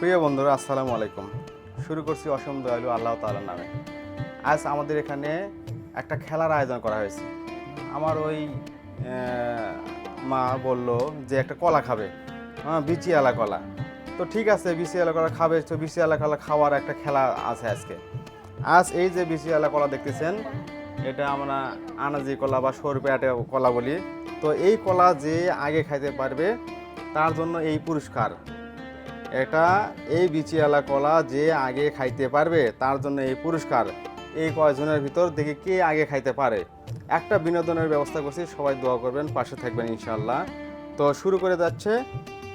প্রিয় বন্ধুরা, আসসালামু আলাইকুম। শুরু করছি অসম দয়ালু আল্লাহ তাআলার নামে। আজ আমাদের এখানে একটা খেলার আয়োজন করা হয়েছে। আমার ওই মা বলল যে একটা কলা খাবে। হ্যাঁ বিচিয়ালা কলা। তো ঠিক আছে, বিচিয়ালা কলা খাবে। তো বিচিয়ালা কলা খাওয়ার একটা খেলা আছে আজকে। আজ এই যে বিচিয়ালা কলা দেখতেছেন, এটা আমরা আনাজি কলা বা সরপেয়াটে কলা বলি। তো এই কলা যে আগে খাইতে পারবে, তার জন্য এই পুরস্কার। এটা এই বিচিয়ালা কলা যে আগে খাইতে পারবে তার জন্য এই পুরস্কার। এই কয়জনের ভিতর দেখি কে আগে খাইতে পারে। একটা বিনোদনের ব্যবস্থা করছি সবাই দোয়া করবেন পাশে থাকবেন ইনশাল্লাহ তো শুরু করে যাচ্ছে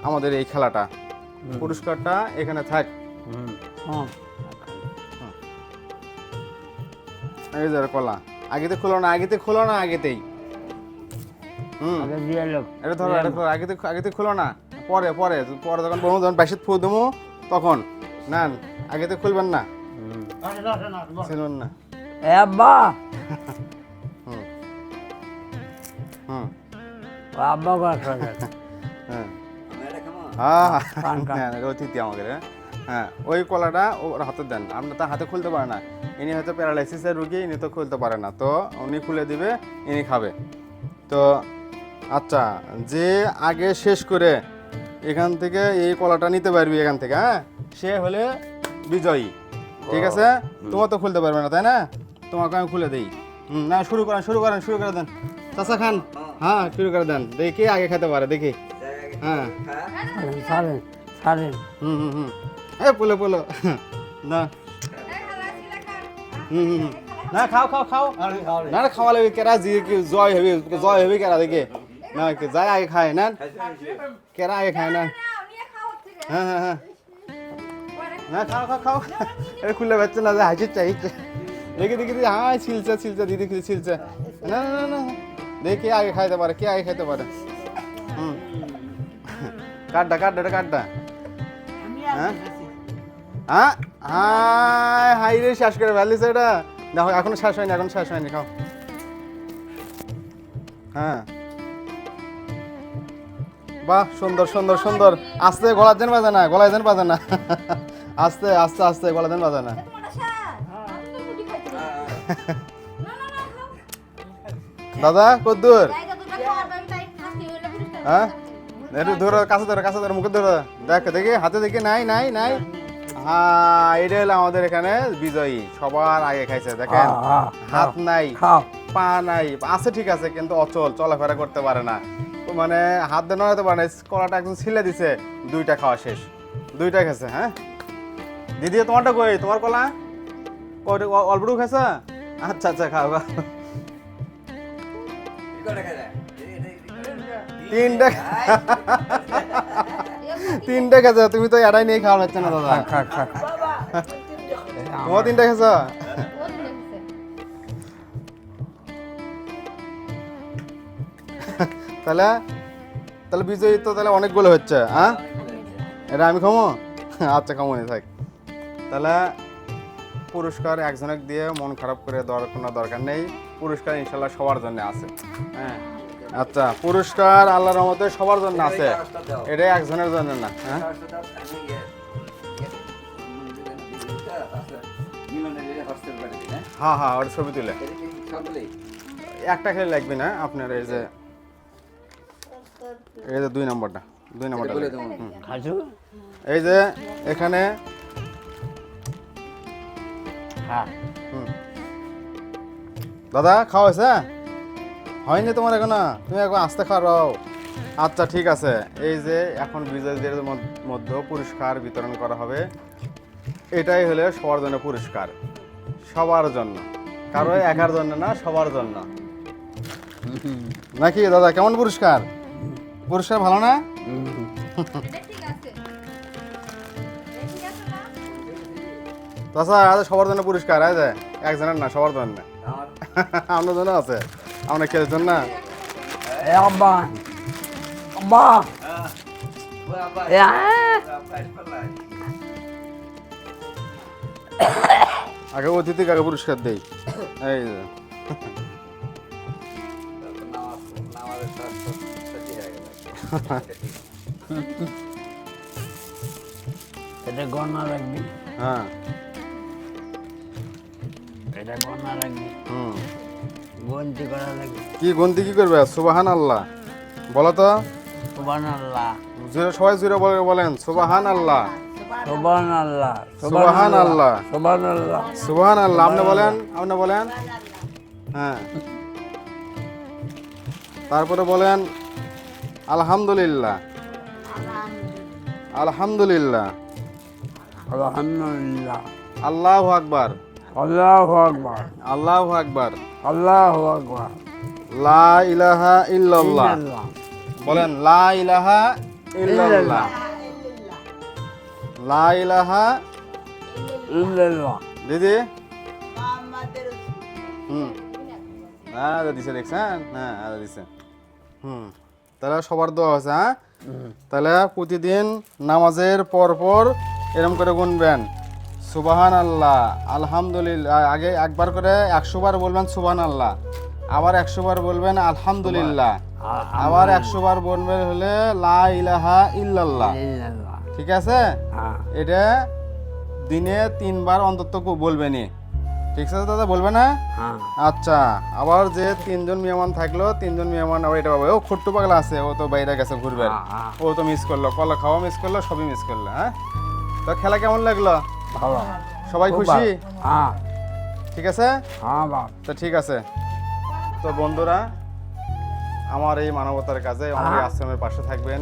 আমাদের এই খেলাটা। পুরস্কারটা এখানে থাক। হ্যাঁ এই যে কলা। আগেতে খুলো না আগেতে খুলো না আগেতেই। হুম। আগে দিয়ে লোক এটা ধরো এটা আগেতে আগেতে খুলো না। পরে পরে। পরে যখন বলব যখন বাইশে ফু দেবো তখন। না আগেতে খুলবেন না। ছিলেন না। এ আব্বা! হুম। হুম। আব্বা কথা হ্যাঁ। হ্যাঁ কান। হ্যাঁ অতিথি আমাদের হ্যাঁ? হ্যাঁ ওই কলাটা ওর হাতে দেন। আপনি তার হাতে খুলতে পারে না। ইনি হয়তো প্যারালাইসিসের রুগী ইনি তো খুলতে পারে না। তো উনি খুলে দিবে ইনি খাবে। তো আচ্ছা যে আগে শেষ করে এখান থেকে এই কলাটা নিতে পারবি এখান থেকে হ্যাঁ? সে হলে বিজয়ী। ঠিক আছে? তোমার তো খুলতে পারবে না তাই না? তোমাকে আমি খুলে দিই। হুম, না শুরু করেন শুরু করেন শুরু করে দেন। চাচা খান। হ্যাঁ শুরু করে দেন। দেখি আগে খেতে পারে দেখি। হ্যাঁ। সারেন সারেন। হুম হুম হুম। এ পোলো পোলো। না। হুম হুম হুম। না খাও খাও খাও। না খাওয়া লাগবে কেরা জি কি জয় হবে জয় হবে কেরা দেখে। না, কে যায় আগে খায়, না? কেরা আগে খায়, না? হ্যাঁ হ্যাঁ হ্যাঁ। না, খাও খাও খাও। এটা খুলে পাচ্ছে না, যে হাসির চাইছে দেখি দেখি দেখি। হ্যাঁ ছিলছে ছিলছে, দিদি ছিলছে। না না না দেখি আগে খাইতে পারে, কে আগে খাইতে পারে। হুম। কাটটা কাটটা, এটা কাটটা। হ্যাঁ? হ্যাঁ? হাই হাই রে, শেষ করে ফেলিস এটা। দেখো, এখনও শেষ হয়নি, এখন শেষ হয়নি, খাও। হ্যাঁ। বাহ সুন্দর সুন্দর সুন্দর। আস্তে গলার দেন বাজে না গলায় দেন বাজে না। আস্তে আস্তে আস্তে গলা দেন বাজে না। দাদা কদ্দুর। হ্যাঁ? একটু ধরো কাছে ধরো কাছে ধরো মুখে ধরো। দেখ দেখি হাতে দেখি নাই নাই নাই। হ্যাঁ এটা হলো আমাদের এখানে বিজয়ী। সবার আগে খাইছে দেখেন। হাত নাই পা নাই। আছে ঠিক আছে কিন্তু অচল চলাফেরা করতে পারে না। মানে হাত দিয়ে নড়াতে পারে কলাটা একদম ছিলে দিছে দুইটা খাওয়া শেষ দুইটা খেছে হ্যাঁ দিদি তোমারটা কই তোমার কলা অল্পটুকু খেছে আচ্ছা আচ্ছা খাও তিনটা তিনটা খেছে তুমি তো এটাই নিয়ে খাওয়া যাচ্ছে না দাদা তোমার তিনটা খেছো তাহলে তাহলে বিজয়ী তো তাহলে অনেকগুলো হচ্ছে হ্যাঁ? এটা আমি খামো? আচ্ছা খামো থাক। তাহলে, পুরস্কার একজনের দিয়ে মন খারাপ করে দেওয়ার কোনো দরকার নেই। পুরস্কার ইনশাল্লাহ সবার জন্য আছে হ্যাঁ? আচ্ছা পুরস্কার আল্লাহর রহমতে সবার জন্য আছে। এটা একজনের জন্য না হ্যাঁ? হ্যাঁ হ্যাঁ ওর ছবি তুলে। একটা খেলে লাগবে না আপনার এই যে এই যে দুই নম্বরটা দুই নম্বরটা খাসু এই যে এখানে হ্যাঁ দাদা খাওয়া হয়েছে? হয়নি তোমার এখনও? তুমি এখন আস্তে খাওয়াও আচ্ছা ঠিক আছে। এই যে এখন বিজয়ীদের মধ্যে পুরস্কার বিতরণ করা হবে। এটাই হলে সবার জন্য পুরস্কার। সবার জন্য। কারও একার জন্য না সবার জন্য। নাকি দাদা কেমন পুরস্কার? পুরস্কার ভালো না? তাছাড়া আরে সবার জন্য পুরস্কার আছে একজনের না সবার জন্য। আপনার জন্য আছে এ আব্বা আব্বা। আগে অতিথি আগে পুরস্কার দেই। এই এটা গণনা রাখবি হ্যাঁ। এটা গণনা রাখবি হুম। গন্তি করা লাগবে। কি গন্তি কি করবে? সুবাহান আল্লাহ বলো তো। সুবান আল্লাহ জোরে সবাই জোরে বলে বলেন। সুবাহান আল্লাহ সুবান আল্লাহ সুবহান আল্লাহ। সুবান আল্লাহ সুবাহান আল্লাহ আপনি বলেন আপনি বলেন। হ্যাঁ। তারপরে বলেন আলহামদুলিল্লাহ। আলহামদুলিল্লাহ। আলহামদুলিল্লাহ। আল্লাহ আকবার। আল্লাহ আকবার। আল্লাহ আকবার। আল্লাহ আকবার। লা ইলাহা ইল্লাল্লাহ। বলেন লা ইলাহা ইল্লাল্লাহ। লা ইলাহা ইল্লাল্লাহ। দিদি? হুম। হ্যাঁ দিছে দেখছেন? হ্যাঁ দিছে। হুম। তাহলে সবার দোয়া আছে হ্যাঁ? তাহলে প্রতিদিন নামাজের পর পর এরম করে গুনবেন। সুবাহান আল্লাহ আলহামদুলিল্লাহ। আগে একবার করে একশো বার বলবেন সুবাহান আল্লাহ আবার একশো বার বলবেন আলহামদুলিল্লাহ আবার একশো বার বলবেন হলে লা ইলাহা ইল্লাল্লাহ। ঠিক আছে? হ্যাঁ। এটা দিনে তিনবার অন্তত বলবেনই। ঠিক আছে দাদা বলবে না? হ্যাঁ। আচ্ছা আবার যে তিনজন মেহমান থাকল তিনজন মেহমান আবার এটা পাবে। ও খুট্টু পাগলা আছে ও তো বাইরে গেছে ঘুরবে। হ্যাঁ, হ্যাঁ। ও তো মিস করল কলা খাওয়া মিস করল সবই মিস করল হ্যাঁ? তো খেলা কেমন লাগল? ভালো। সবাই খুশি? হ্যাঁ। ঠিক আছে? হ্যাঁ বাপ তো ঠিক আছে। তো বন্ধুরা আমার এই মানবতার কাজে আমার আশ্রমের পাশে থাকবেন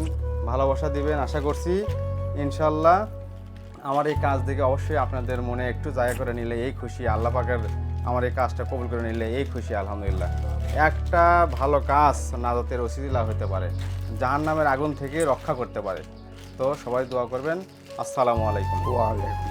ভালোবাসা দিবেন আশা করছি ইনশাল্লাহ। আমার এই কাজ দেখে অবশ্যই আপনাদের মনে একটু জায়গা করে নিলে এই খুশি আল্লাহ পাকের আমার এই কাজটা কবুল করে নিলে এই খুশি, আলহামদুলিল্লাহ। একটা ভালো কাজ নাজাতের ওসিদিলা হতে পারে জাহান নামের আগুন থেকে রক্ষা করতে পারে। তো সবাই দোয়া করবেন। আসসালামু আলাইকুম। ওয়ালাইকুম